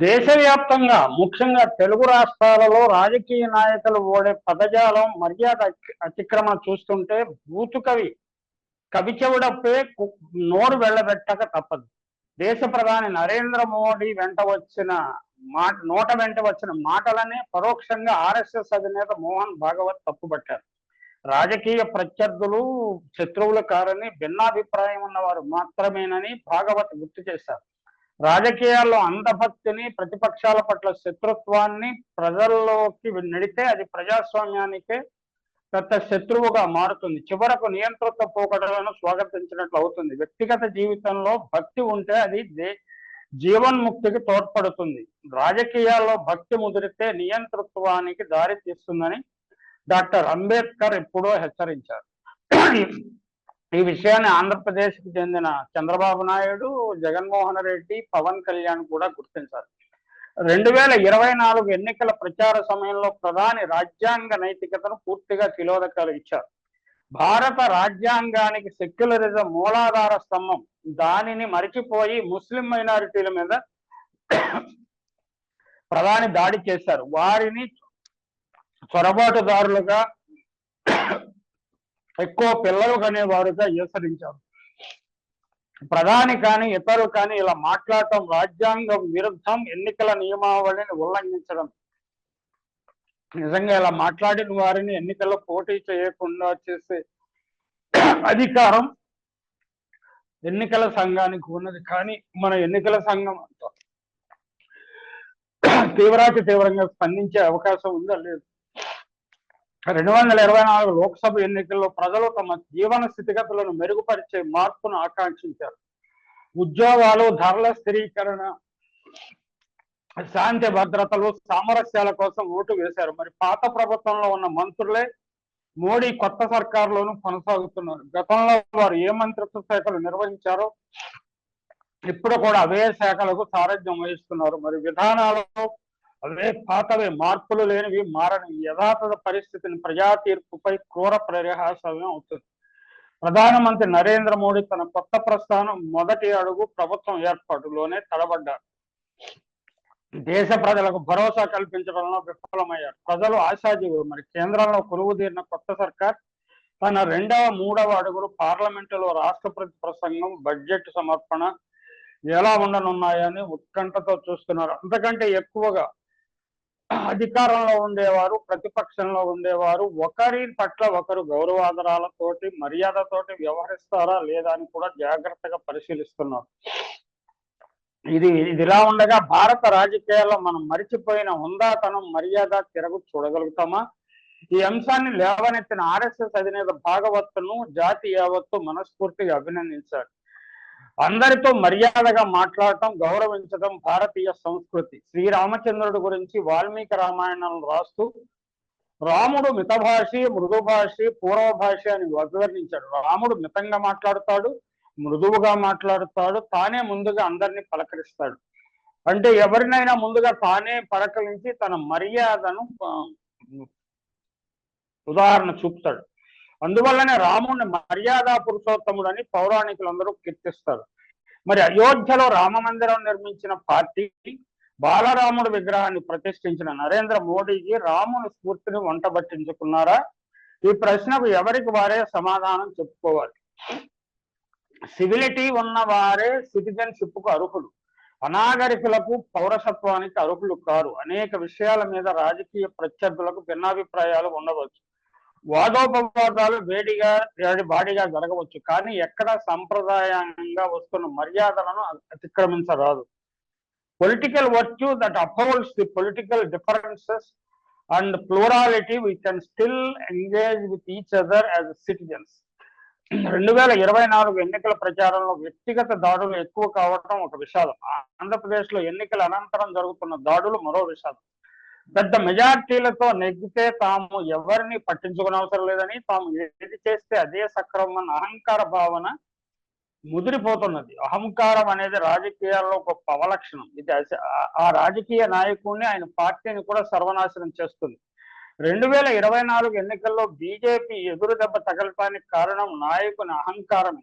దేశవ్యాప్తంగా ముఖ్యంగా తెలుగు రాష్ట్రాలలో రాజకీయ నాయకులు ఓడే పదజాలం మర్యాద అతిక్రమణ చూస్తుంటే బూతు కవి కవి చెవుడప్పే కు- నోరు వెళ్ళబెట్టక తప్పదు. దేశ ప్రధాని నరేంద్ర మోడీ వెంట వచ్చిన మాట నోట వెంట వచ్చిన మాటలనే పరోక్షంగా ఆర్ఎస్ఎస్ అధినేత మోహన్ భాగవత్ తప్పుపట్టారు రాజకీయ ప్రత్యర్థులు శత్రువులు కారని భిన్నాభిప్రాయం ఉన్నవారు మాత్రమేనని భాగవత్ గుర్తు చేశారు. రాజకీయాల్లో అంధభక్తిని ప్రతిపక్షాల పట్ల శత్రుత్వాన్ని ప్రజల్లోకి నడితే అది ప్రజాస్వామ్యానికే పెద్ద శత్రువుగా మారుతుంది. చివరకు నియంత్రిత పోకడలను స్వాగతించినట్లు అవుతుంది. వ్యక్తిగత జీవితంలో భక్తి ఉంటే అది దే జీవన్ముక్తికి తోడ్పడుతుంది. రాజకీయాల్లో భక్తి ముదిరితే నియంతృత్వానికి దారి తీస్తుందని డాక్టర్ అంబేద్కర్ ఎప్పుడో హెచ్చరించారు. ఈ విషయాన్ని ఆంధ్రప్రదేశ్కి చెందిన చంద్రబాబు నాయుడు జగన్మోహన్ రెడ్డి పవన్ కళ్యాణ్ కూడా గుర్తించారు. రెండు వేల ఇరవై నాలుగు ఎన్నికల ప్రచార సమయంలో ప్రధాని రాజ్యాంగ నైతికతను పూర్తిగా తిలోదకాలు ఇచ్చారు. భారత రాజ్యాంగానికి సెక్యులరిజం మూలాధార స్తంభం. దానిని మరిచిపోయి ముస్లిం మైనారిటీల మీద ప్రధాని దాడి చేశారు. వారిని చొరబాటుదారులుగా ఎక్కువ పిల్లలు కనేవారుగా హెచ్చరించారు ప్రధాని కానీ ఇతరులు కానీ ఇలా మాట్లాడటం రాజ్యాంగం విరుద్ధం ఎన్నికల నియమావళిని ఉల్లంఘించడం. నిజంగా ఇలా మాట్లాడిన వారిని ఎన్నికల్లో పోటీ చేయకుండా చేసే అధికారం ఎన్నికల సంఘానికి ఉన్నది. కానీ మన ఎన్నికల సంఘం తీవ్రాతి తీవ్రంగా స్పందించే అవకాశం ఉందా? లేదు. రెండు వందల ఇరవై నాలుగు లోక్సభ ఎన్నికల్లో ప్రజలు తమ జీవన స్థితిగతులను మెరుగుపరిచే మార్పును ఆకాంక్షించారు. ఉద్యోగాలు ధరల స్థిరీకరణ శాంతి భద్రతలు సామరస్యాల కోసం ఓటు వేశారు. మరి పాత ప్రభుత్వంలో ఉన్న మంత్రులే మోడీ కొత్త సర్కారులోనూ కొనసాగుతున్నారు. గతంలో వారు ఏ మంత్రిత్వ శాఖలు నిర్వహించారో ఇప్పుడు కూడా అవే శాఖలకు సారథ్యం వహిస్తున్నారు. మరి విధానాలలో అవే పాతవే మార్పులు లేనివి మారని యథాతథ పరిస్థితిని ప్రజా తీర్పుపై క్రూర పరిహాసమే అవుతుంది. ప్రధానమంత్రి నరేంద్ర మోడీ తన కొత్త ప్రస్థానం మొదటి అడుగు ప్రభుత్వం ఏర్పాటులోనే తడబడ్డారు. దేశ ప్రజలకు భరోసా కల్పించడంలో విఫలమయ్యారు. ప్రజలు ఆశాజీవులు. మరి కేంద్రంలో కొలువు తీరిన కొత్త సర్కార్ తన రెండవ మూడవ అడుగులు పార్లమెంటులో రాష్ట్రపతి ప్రసంగం బడ్జెట్ సమర్పణ ఎలా ఉండనున్నాయని ఉత్కంఠతో చూస్తున్నారు. అంతకంటే ఎక్కువగా అధికారంలో ఉండేవారు ప్రతిపక్షంలో ఉండేవారు. ఒకరి పట్ల ఒకరు గౌరవాదరాలతోటి మర్యాదతోటి వ్యవహరిస్తారా లేదా అని కూడా జాగ్రత్తగా పరిశీలిస్తున్నారు. ఇది ఇదిలా ఉండగా భారత రాజకీయాల్లో మనం మరిచిపోయిన హుందాతనం మర్యాద తిరగు చూడగలుగుతామా? ఈ అంశాన్ని లేవనెత్తిన ఆర్ఎస్ఎస్ అధినేత భాగవత్ను జాతి యావత్తు మనస్ఫూర్తిగా అభినందించారు అందరితో మర్యాదగా మాట్లాడటం గౌరవించడం భారతీయ సంస్కృతి. శ్రీరామచంద్రుడి గురించి వాల్మీకి రామాయణం రాస్తూ రాముడు మితభాషి మృదుభాషి పూర్వభాషి అని అభివర్ణించాడు. రాముడు మితంగా మాట్లాడుతాడు మృదువుగా మాట్లాడుతాడు తానే ముందుగా అందరినీ పలకరిస్తాడు. అంటే ఎవరినైనా ముందుగా తానే పలకరించి తన మర్యాదను ఉదాహరణ చూపుతాడు. అందువల్లనే రాముడిని మర్యాద పురుషోత్తముడని పౌరాణికులందరూ కీర్తిస్తారు. మరి అయోధ్యలో రామ మందిరం నిర్మించిన పార్టీ బాలరాముడు విగ్రహాన్ని ప్రతిష్ఠించిన నరేంద్ర మోడీకి రాముని స్ఫూర్తిని వంటబట్టించుకున్నారా? ఈ ప్రశ్నకు ఎవరికి వారే సమాధానం చెప్పుకోవాలి. సివిలిటీ ఉన్న వారే సిటిజన్షిప్కు అర్హులు. అనాగరికులకు పౌరసత్వానికి అర్హులు కారు. అనేక విషయాల మీద రాజకీయ ప్రత్యర్థులకు భిన్నాభిప్రాయాలు ఉండవచ్చు. వాదోపవాదాలు వేడిగా వేడి బాడిగా జరగవచ్చు. కానీ ఎక్కడ సంప్రదాయంగా వస్తున్న మర్యాదలను అతిక్రమించరాదు. Political virtue that upholds the political differences and plurality we can still engage with each other as citizens రెండు వేల ఇరవై నాలుగు ఎన్నికల ప్రచారంలో వ్యక్తిగత దాడులు ఎక్కువ కావడం ఒక విషాదం. ఆంధ్రప్రదేశ్లో ఎన్నికల అనంతరం జరుగుతున్న దాడులు మరో విషాదం. పెద్ద మెజార్టీలతో నెగ్గితే తాము ఎవరిని పట్టించుకునే అవసరం లేదని తాము ఏది చేస్తే అదే సక్రమం అహంకార భావన ముదిరిపోతున్నది. అహంకారం అనేది రాజకీయాల్లో ఒక అవలక్షణం ఇది ఆ- ఆ రాజకీయ నాయకుడిని ఆయన పార్టీని కూడా సర్వనాశనం చేస్తుంది. రెండు వేల ఇరవై నాలుగు ఎన్నికల్లో బీజేపీ ఎదురు దెబ్బ తగలటానికి కారణం నాయకుని అహంకారమే.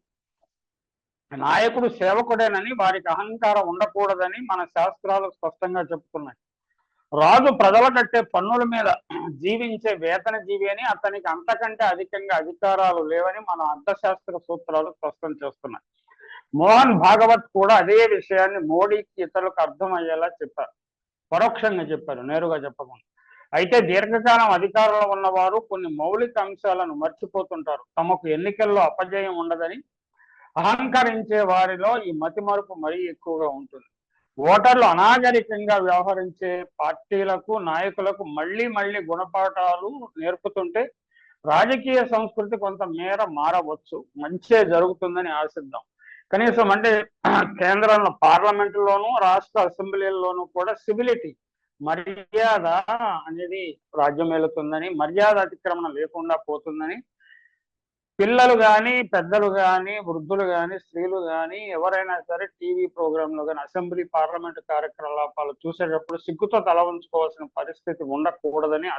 నాయకుడు సేవకుడేనని వారికి అహంకారం ఉండకూడదని మన శాస్త్రాలు స్పష్టంగా చెప్తున్నాయి. రాజు ప్రజల కట్టే పన్నుల మీద జీవించే వేతన జీవి అని అతనికి అంతకంటే అధికంగా అధికారాలు లేవని మన అర్థశాస్త్ర సూత్రాలు స్పష్టం చేస్తున్నాయి. మోహన్ భాగవత్ కూడా అదే విషయాన్ని మోడీకి ఇతరులకు అర్థమయ్యేలా చెప్పారు. పరోక్షంగా చెప్పారు నేరుగా చెప్పకుండా. అయితే దీర్ఘకాలం అధికారంలో ఉన్నవారు కొన్ని మౌలిక అంశాలను మర్చిపోతుంటారు. తమకు ఎన్నికల్లో అపజయం ఉండదని అహంకరించే వారిలో ఈ మతిమరుపు మరీ ఎక్కువగా ఉంటుంది. ఓటర్లు అనాగరికంగా వ్యవహరించే పార్టీలకు నాయకులకు మళ్ళీ మళ్ళీ గుణపాఠాలు నేర్పుతుంటే రాజకీయ సంస్కృతి కొంత మేర మారవచ్చు. మంచే జరుగుతుందని ఆశిద్దాం. కనీసం అంటే కేంద్రంలో పార్లమెంటులోనూ రాష్ట్ర అసెంబ్లీల్లోనూ కూడా సివిలిటీ మర్యాద అనేది రాజ్యం వెళుతుందని మర్యాద అతిక్రమణ లేకుండా పోతుందని పిల్లలు కానీ పెద్దలు కానీ వృద్ధులు కానీ స్త్రీలు కానీ ఎవరైనా సరే టీవీ ప్రోగ్రాంలో కానీ అసెంబ్లీ పార్లమెంట్ కార్యకలాపాలు చూసేటప్పుడు సిగ్గుతో తల ఉంచుకోవాల్సిన పరిస్థితి ఉండకూడదని